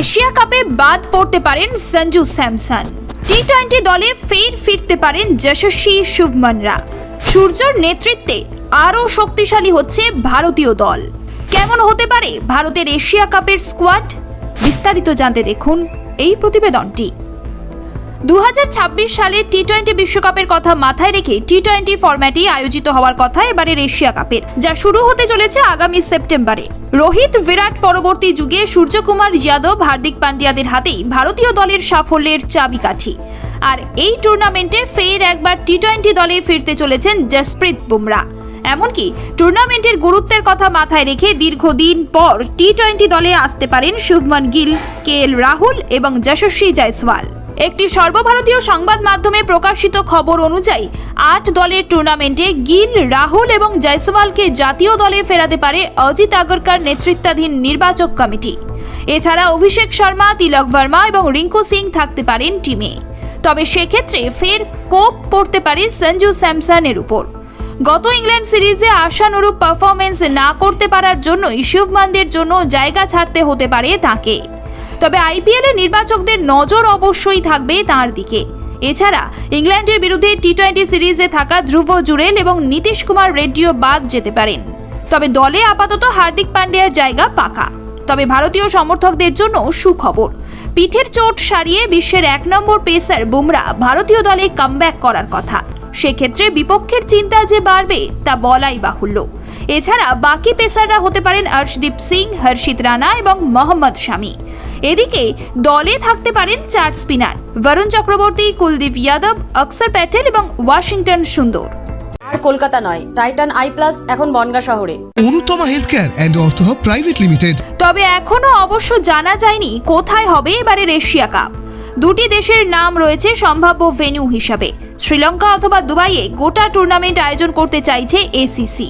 Asia কাপে বাদ পড়তে পারেন সঞ্জু স্যামসন। টি টোয়েন্টি দলে ফের ফিরতে পারেন যশস্বী শুভমনরা। সূর্যর নেতৃত্বে আরও শক্তিশালী হচ্ছে ভারতীয় দল। কেমন হতে পারে ভারতের এশিয়া কাপের স্কোয়াড? বিস্তারিত জানতে দেখুন এই প্রতিবেদনটি। দু হাজার ছাব্বিশ সালে টি টোয়েন্টি বিশ্বকাপের কথা মাথায় রেখে টি টোয়েন্টি ফরম্যাটে আয়োজিত হওয়ার কথা এবারের এশিয়া কাপের, যা শুরু হতে চলেছে আগামী সেপ্টেম্বরে। রোহিত, বিরাট পরবর্তী যুগে সূর্যকুমার যাদব, হার্দিক পান্ডিয়াদের হাতেই ভারতীয় দলের সাফল্যের চাবিকাঠি। আর এই টুর্নামেন্টে ফের একবার টি টোয়েন্টি দলে ফিরতে চলেছেন জসপ্রীত বুমরা। এমনকি টুর্নামেন্টের গুরুত্বের কথা মাথায় রেখে দীর্ঘদিন পর টি টোয়েন্টি দলে আসতে পারেন শুভমন গিল, কে এল রাহুল এবং যশস্বী জয়সওয়াল। একটি সর্বভারতীয় সংবাদ মাধ্যমে প্রকাশিত খবর অনুযায়ী, আট দলের টুর্নামেন্টে গিল, রাহুল এবং জয়সওয়ালকে জাতীয় দলে ফেরাতে পারে অজিত আগরকার নেতৃত্বাধীন নির্বাচক কমিটি। এছাড়া অভিষেক শর্মা, তিলক ভার্মা এবং রিঙ্কু সিং থাকতে পারেন টিমে। তবে সেক্ষেত্রে ফের কোপ পড়তে পারে সঞ্জু স্যামসনের উপর। গত ইংল্যান্ড সিরিজে আশানুরূপ পারফরমেন্স না করতে পারার জন্যই শুভমানদের জন্য জায়গা ছাড়তে হতে পারে তাকে। তবে আইপিএলে নির্বাচকদের নজর অবশ্যই থাকবে তার দিকে। এছাড়া ইংল্যান্ডের বিরুদ্ধে টি টোয়েন্টি সিরিজে থাকা ধ্রুব জুরেল এবং নীতিশ কুমার রেড্ডিও বাদ যেতে পারেন। তবে দলে আপাতত হার্দিক পান্ডিয়ার জায়গা পাকা। তবে ভারতীয় সমর্থকদের জন্য সুখবর। পিঠের চোট সারিয়ে বিশ্বের এক নম্বর পেসার বুমরা ভারতীয় দলে কামব্যাক করার কথা। সেক্ষেত্রে বিপক্ষের চিন্তা যে বাড়বে তা বলাই বাহুল্য। এছাড়া বাকি পেসাররা হতে পারেন অর্শদীপ সিং হর্ষিত রানা এবং মোহাম্মদ শামি। এদিকে দলে থাকতে পারেন চার স্পিনার বরুণ চক্রবর্তী কুলদীপ যাদব অক্ষর প্যাটেল এবং ওয়াশিংটন সুন্দর। আর কলকাতা নয় টাইটান আই প্লাস এখন বনগা শহরে। Anutama health care and ortho private limited. তবে এখনও অবশ্য জানা যায়নি কোথায় হবে এবারের এশিয়া কাপ। দুটি দেশের নাম রয়েছে সম্ভাব্য ভেন্যু হিসাবে। শ্রীলঙ্কা অথবা দুবাইয়ে গোটা টুর্নামেন্ট আয়োজন করতে চাইছে এসিসি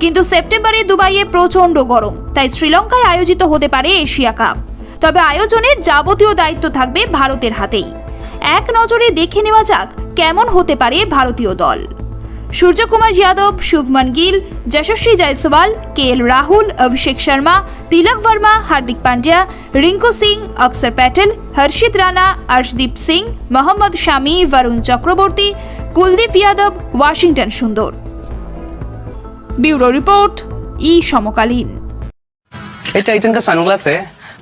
কিন্তু সেপ্টেম্বরে দুবাইয়ে প্রচণ্ড গরম, তাই শ্রীলঙ্কায় আয়োজিত হতে পারে এশিয়া কাপ। তবে আয়োজনের যাবতীয় দায়িত্ব থাকবে ভারতের হাতেই। এক নজরে দেখে নেওয়া যাক কেমন হতে পারে ভারতীয় দল। সূর্যকুমার যাদব শুভমন গিল যশস্বী জয়সওয়াল কে এল রাহুল অভিষেক শর্মা তিলক Verma Hardik Pandya Rinku Singh Axar Patel Harshit Rana Arshdeep Singh Mohammed Shami Varun Chakravarthy Kuldeep Yadav Washington Sundar bureau report ई समकालीन ये टाइटन का सनग्लास है